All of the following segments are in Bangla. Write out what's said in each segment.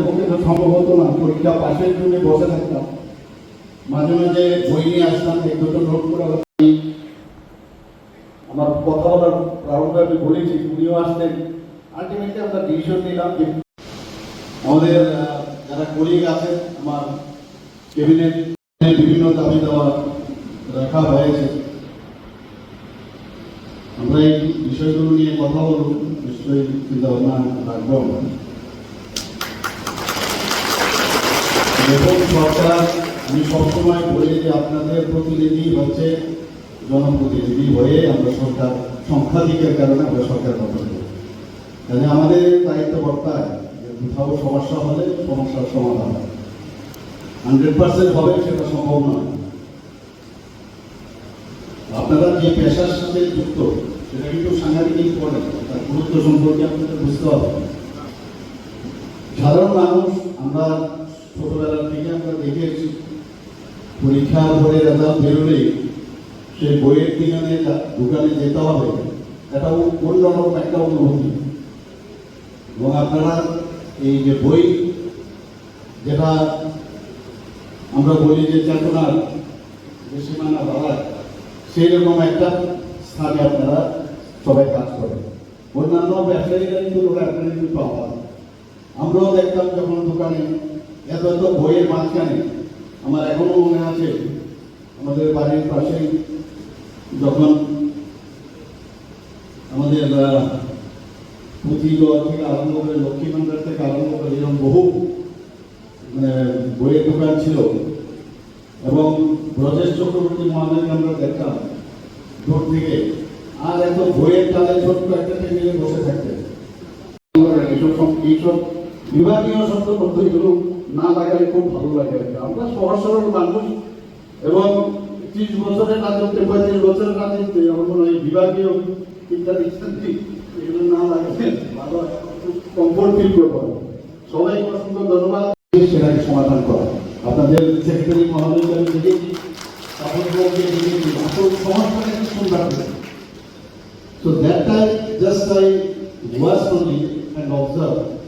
আমাদের পক্ষে তো সম্ভব হতো না, পরীক্ষা পাশের জন্য বসে থাকতাম। মাঝে মাঝে বই নিয়ে আসতাম এক দুটো নোট করে আমার কথা বলার প্রারম্ভে আমি বলেছি, উনিও আসতেন আলটিমেটলি আমরা ডিসিশন নিলাম যে আমাদের যারা কলিগ আছেন, আমার ক্যাবিনেট বিভিন্ন দাবি দেওয়া রাখা হয়েছে। আমরা এই বিষয়গুলো নিয়ে কথা বলব, নিশ্চয়ই চিন্তা ভাবনা রাখব আমরা। দেখুন সরকার, আমি সবসময় বলি যে আপনাদের প্রতিনিধি হচ্ছে জনপ্রতিনিধি হয়ে আমরা সরকার সংখ্যাধিকের কারণে আমরা সরকার গঠন করি। তাহলে আমাদের দায়িত্ব বর্তায় কোথাও সমস্যা হলে সমস্যার সমাধান হান্ড্রেড পার্সেন্ট হবে সেটা সম্ভব নয়। আপনারা যে পেশার সাথে যুক্ত, সেটা কিন্তু সাংঘাতিক ইম্পর্টেন্ট তার গুরুত্ব সম্পর্কে আপনাদের বুঝতে হবে। সাধারণ মানুষ আমরা ছোটবেলা থেকে আমরা দেখে এসেছি পরীক্ষা পরে রেজাল্ট বেরোলেই সে বইয়ের দোকানে দোকানে যেতে হবে। এটা অন্যরকম একটা অনুভূতি। এবং আপনারা এই যে বই, যেটা আমরা বলি যে চেতনার যে সীমানা সেই রকম একটা স্থানে আপনারা সবাই কাজ করেন। অন্যান্য ব্যবসায়ীরা কিন্তু ওরা আপনারা কিন্তু পাওয়া আমরাও দেখতাম যখন দোকানে এত এত বইয়ের মাঝখানে আমার এখনও মনে আছে আমাদের বাড়ির পাশেই যখন আমাদের আহ, পুঁথিগড় থেকে আরম্ভ করে লক্ষ্মী ভান্ডার থেকে আরম্ভ করে এরকম বহু মানে বইয়ের দোকান ছিল। এবং ব্রজেশ চক্রবর্তী মহাদেবকে আমরা দেখতাম দূর থেকে। আর এত বইয়ের তালে ছোট্ট একটা টেবিলে বসে থাকতেন। এইসব এইসব বিভাগীয় শব্দ পদ্ধতিগুলো না লাগালে খুব ভালো লাগে আমরা সহজ সরল মানুষ এবং ত্রিশ বছরের রাজত্বে পঁয়ত্রিশ বছরের রাজত্বে আমার মনে হয় বিভাগীয় ইত্যাদি ইত্যাদি এগুলো না লাগালে ভালো কমফোর্ট ফিল করব সবাইকে অসংখ্য ধন্যবাদ। সেটাকে সমাধান করা। আপনাদের সেক্রেটারি মহোদয়কে আমি দেখেছি তারপরে দেখেছি। আসল সমস্যাটা কি সুন্দর So that time, just I was only and observe.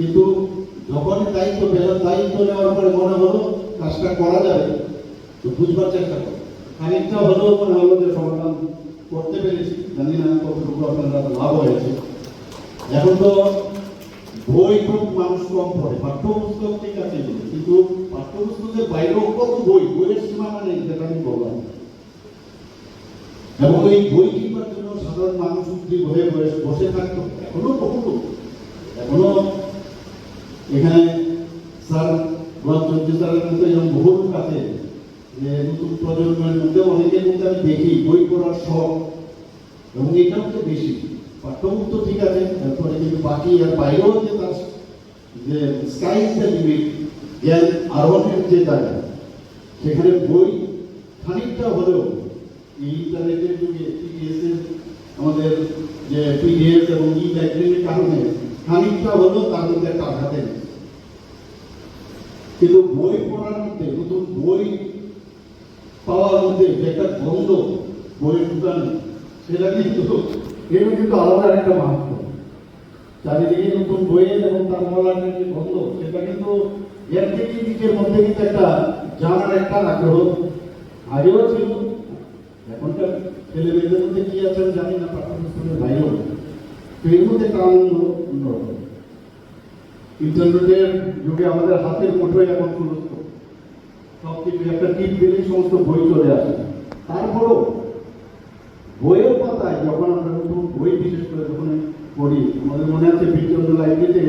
কিন্তু যখনই দায়িত্ব পেল দায়িত্ব নেওয়ার পরে মনে হলো কাজটা করা যাবে। তো বুঝবার চেষ্টা করো। খানিকটা হলেও মনে হলো যে সমাধান করতে পেরেছি। জানি না কতটুকু আপনারা লাভ হয়েছে। এখন তো বই খুব মানুষ কম পড়ে। পাঠ্যপুস্তক ঠিক আছে, কিন্তু পাঠ্যপুস্তকের বাইরেও কত বই, বইয়ের সীমানা নেই যেটা আমি বললাম এবং এই বই কিনবার জন্য সাধারণ মানুষ উদ্গ্রীব হয়ে বসে থাকতো। এখনও বহু এখনও এখানে স্যার রঞ্জনজি স্যারের মধ্যে এরকম বহু লোক আছে যে নতুন প্রজন্মের মধ্যে অনেকের মধ্যে আমি দেখি, বই পড়ার শখ। এবং এটা হচ্ছে বেশি। পাঠ্যপুস্তক তো ঠিক আছে, তারপরে কিন্তু বাকি আর বাইরেও যে তার যে স্কাই ইজ দ্য লিমিট জ্ঞান আরোহণের যে জায়গা, সেখানে বই খানিকটা হলেও ইন্টারনেটের যুগে পিডিএস এর আমাদের যে পিডিএস এবং ই কারণে খানিকটা হলেও তার মধ্যে একটা আঘাত এনেছে। কিন্তু বই পড়ার মধ্যে, নতুন বই পাওয়ার মধ্যে যে একটা গন্ধ বইয়ের দোকানে, সেটা কিন্তু এটা কিন্তু আলাদা একটা মাহাত্ম চারিদিকে নতুন বইয়ের এবং তার মলার যে গন্ধ সেটা কিন্তু এর থেকে নিজের মধ্যে কিন্তু একটা জানার একটা আগ্রহ। আগেও ছিল, এখনকার ছেলে মেয়েদের মধ্যে কি আছে জানি না, পাঠ্যপুস্তকের বাইরেও। তো এর মধ্যে একটা আনন্দ অন্যরকম। ইন্টারনেটের যুগে আমাদের হাতের মুঠোয় এখন সমস্ত সব কিছু, একটা টিপ দিলেই সমস্ত বই চলে আসে। তারপরও বইয়ের পাতায় যখন আমরা নতুন বই বিশেষ করে যখন পড়ি, আমাদের মনে আছে বিচন্দ্র লাইব্রেরিতে,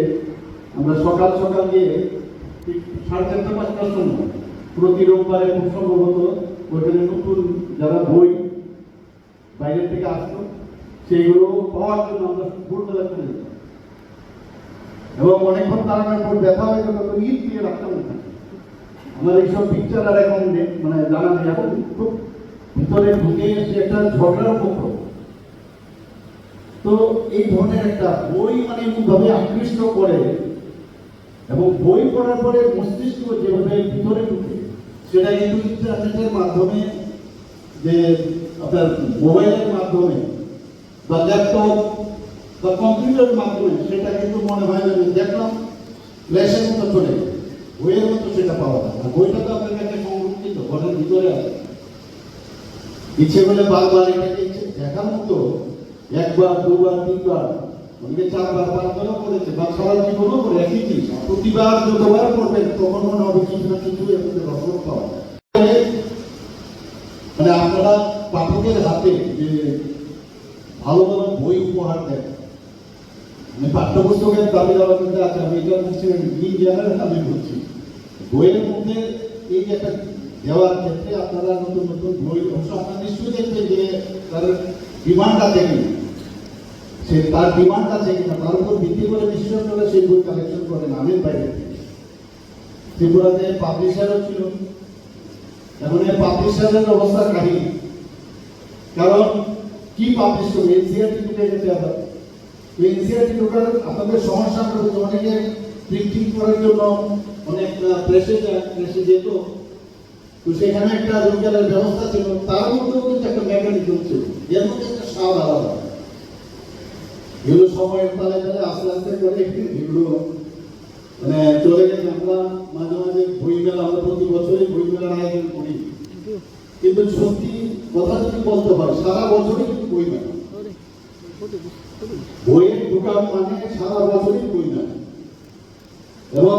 আমরা সকাল সকাল গিয়ে ঠিক সাড়ে চারটা পাঁচটার সময় প্রতি রোববারে খুব সম্ভবত ওইখানে নতুন যারা বই বাইরের থেকে আসতো, সেইগুলো পাওয়ার জন্য আমরা ভোরবেলা চলে যেতাম। এবং অনেকক্ষণ দাঁড়ানোর পর ব্যথা হয়ে যেত তো ইট দিয়ে রাখতাম না। আমার এইসব পিকচার আর এখন মানে জানা নেই। এখন খুব ভিতরে ঢুকে এসে একটা ঝগড়ার পক্ষ তো এই ধরনের একটা বই মানে এমনভাবে আকৃষ্ট করে এবং বই পড়ার পরে মস্তিষ্ক যেভাবে ভিতরে ঢুকে, সেটা কিন্তু ইন্টারনেটের মাধ্যমে যে আপনার মোবাইলের মাধ্যমে বা ল্যাপটপ বা কম্পিউটারের মাধ্যমে সেটা কিন্তু মনে হয় না দেখলাম ফ্ল্যাশের মতো চলে বইয়ের মতো সেটা পাওয়া যায় আর বইটা তো আপনার কাছে সংরক্ষিত, ঘরের ভিতরে আছে। ইচ্ছে করলে বারবার এটাকে দেখার মতো একবার, দুবার, তিনবার, অনেকে চারবার, পাঁচবারও করেছে বা সারা জীবনও করে, একই জিনিস। প্রতিবার যতবার করবেন, তখন মনে হবে কিছু না কিছু এর মধ্যে পাওয়া মানে আপনারা পাঠকের হাতে যে ভালো ভালো বই উপহার দেন মানে পাঠ্যপুস্তকের দাবি দেওয়ার মধ্যে আছে, আমি এটা বলছি ইন্ডিয়ানের আমি বলছি বইয়ের মধ্যে এই যে একটা দেওয়ার ক্ষেত্রে আপনারা নতুন নতুন বই, অবশ্য আপনারা নিশ্চয়ই দেখবেন যে তার ডিমান্ড আছে কিনা সে তার ডিমান্ড আছে কিনা তার উপর ভিত্তি করে আপনারা সেই বই কালেকশন করেন আমের বাইরে ত্রিপুরাতে পাবলিশারও ছিল। এখন পাবলিশারের অবস্থা কাহিনী। কারণ, কি পাবলিশ করবে? এনসিআরটি ঢুকে গেছে আবার। এনসিআরটি ঢোকার আপনাদের সমস্যা হচ্ছে অনেকে প্রিন্টিং করার জন্য অনেক প্রেসে প্রেসে যেত। তো সেখানে একটা রোজগারের ব্যবস্থা ছিল। তার মধ্যেও কিন্তু একটা মেকানিজম ছিল। এর মধ্যে একটা স্বাদ আলাদা। এগুলো সময়ের তালে তালে আস্তে আস্তে করে এগুলো মানে চলে গেছে। আমরা মাঝে মাঝে বই মেলা আমরা প্রতি বছরই বই মেলার আয়োজন করি। কিন্তু সত্যি কথা যদি বলতে হয়, সারা বছরই কিন্তু বই মেলা বইয়ের দোকান মানে সারা বছরই বই মেলা এবং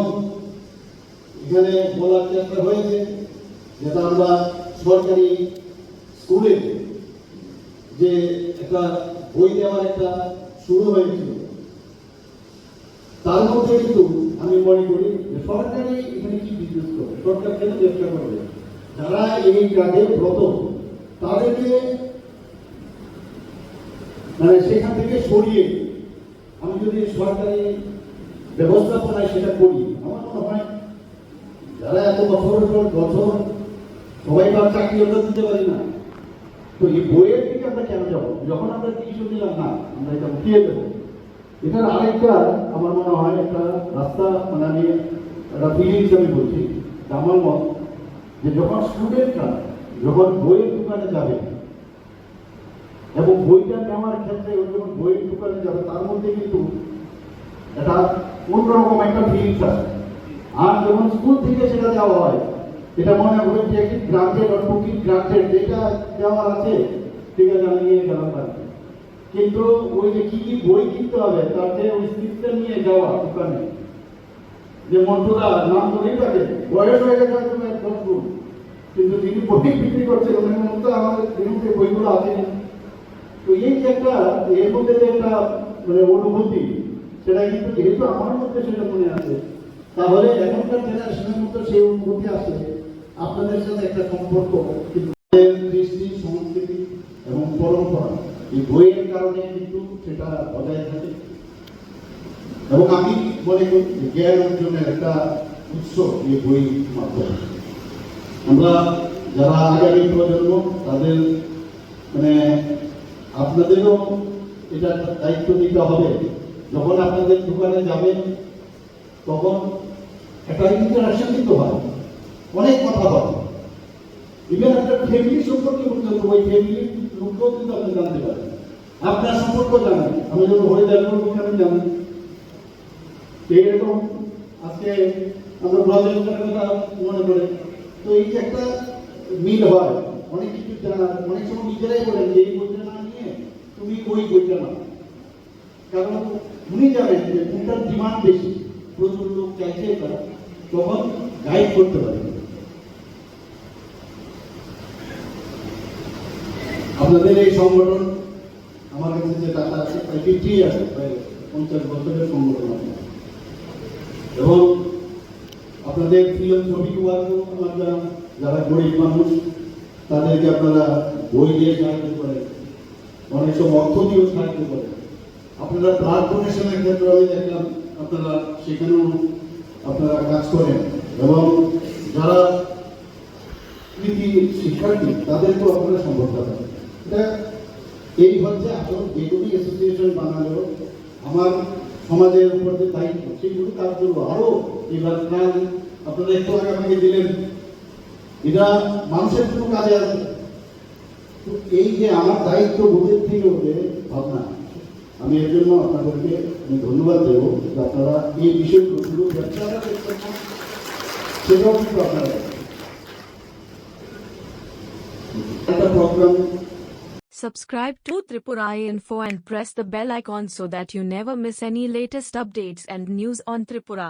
এখানে বলার চেষ্টা হয়েছে যেটা আমরা সরকারি স্কুলে যে একটা বই দেওয়ার একটা শুরু হয়েছিল। তার মধ্যে কিন্তু আমি মনে করি সরকারি এখানে কি বিজনেস করে? সরকার কেন ব্যবসা করবে? যারা এই কাজে ব্রত, তাদেরকে মানে সেখান থেকে সরিয়ে আমি যদি সরকারি ব্যবস্থাপনায় সেটা করি, আমার মনে হয় যারা এত বছরের পর বছর সবাই তো আর চাকরি আমরা দিতে পারি না। তো এই বইয়ের দিকে আমরা কেন যাব? যখন আমরা টিউশন দিলাম না, আমরা এটা উঠিয়ে দেবো। এটার আরেকটা আমার মনে হয় একটা রাস্তা মানে আমি একটা ফিলিংস আমি বলছি। আমার মত যে যখন স্টুডেন্টরা যখন বইয়ের দোকানে যাবে এবং বইটা নেওয়ার ক্ষেত্রে যখন বইয়ের দোকানে যাবে, তার মধ্যে কিন্তু একটা অন্যরকম একটা ফিলিংস আছে। আর যখন স্কুল থেকে সেটা দেওয়া হয়, এটা মনে হবে যে কি গ্রান্টেড বা টুকি যেটা দেওয়ার আছে, ঠিক আছে, আমি নিয়ে গেলাম বাড়িতে কিন্তু ওই যে কি কি বই কিনতে হবে, তার যে ওই স্লিপটা নিয়ে যাওয়া দোকানে যে মন্টুরা নাম ধরেই থাকে বয়স হয়ে গেছে কিন্তু যিনি বই বিক্রি করছেন ওনার মধ্যে আমাদের বইগুলো আছে তো এই যে একটা, এর মধ্যে যে একটা মানে অনুভূতি, সেটা কিন্তু যেহেতু আমার মধ্যে সেটা মনে আছে, তাহলে এখনকার জেনারেশনের মধ্যে সেই অনুভূতি আছে আপনাদের সাথে একটা সম্পর্ক, কিন্তু সংস্কৃতি এবং পরম্পরা, এই বইয়ের কারণে কিন্তু সেটা বজায় থাকে। এবং আমি মনে করি জ্ঞান অর্জনের একটা উৎস এই বই মাধ্যমে। আমরা যারা আগামী প্রজন্ম, তাদের মানে আপনাদেরও এটা দায়িত্ব নিতে হবে। যখন আপনাদের দোকানে যাবেন, তখন একটা ইন্টারাকশন কিন্তু হয়। অনেক কথা হয়। ইভেন একটা ফ্যামিলি সম্পর্কে পর্যন্ত ওই ফ্যামিলির লোককেও কিন্তু আপনি জানতে পারেন। আপনার সম্পর্ক জানেন। আমি যখন হরিদার করব আমি জানি তো আজকে আমরা ব্রজের কথা মনে করে তো এই যে একটা মিল হয়, অনেক কিছু জানা অনেক সময় নিজেরাই বলেন যে এই বইটা তুমি ওই বইটা না? কারণ উনি জানেন যে কোনটার ডিমান্ড বেশি, প্রচুর লোক চাইছে এটা তখন গাইড করতে পারে। আপনাদের এই সংগঠন, আমার কাছে যে টাকা আছে, প্রায় ফিফটি আছে, প্রায় পঞ্চাশ বছরের সংগঠন এবং আপনাদের ফিলোসফি ওয়ার্কও আমরা যারা গরিব মানুষ, তাদেরকে আপনারা বই দিয়ে সাহায্য করেন। অনেক সময় অর্থ দিয়েও সাহায্য করেন আপনারা ব্লাড ডোনেশনের ক্ষেত্রে আমি দেখলাম, আপনারা সেখানেও আপনারা কাজ করেন। এবং যারা কৃতি শিক্ষার্থী, তাদেরকেও আপনারা সম্পদ করেন এটা এই হচ্ছে আসল যেগুলি অ্যাসোসিয়েশন বানালেও আমার সমাজের উপর যে দায়িত্ব, সেগুলো কাজ করব। আরও এবার প্রাণ আপনারা একটু আগে আমাকে দিলেন। এটা মানুষের জন্য কাজে আসবে তো এই যে আমার দায়িত্ব বোধের থেকে ওঠে ভাবনা আমি এর জন্য আপনাদেরকে আমি ধন্যবাদ দেবো যে আপনারা এই বিষয়গুলো শুধু ব্যবসাটা দেখছেন না সেটাও কিন্তু আপনারা দেখছেন। একটা programme Subscribe to Tripura Info and press the bell icon so that you never miss any latest updates and news on Tripura.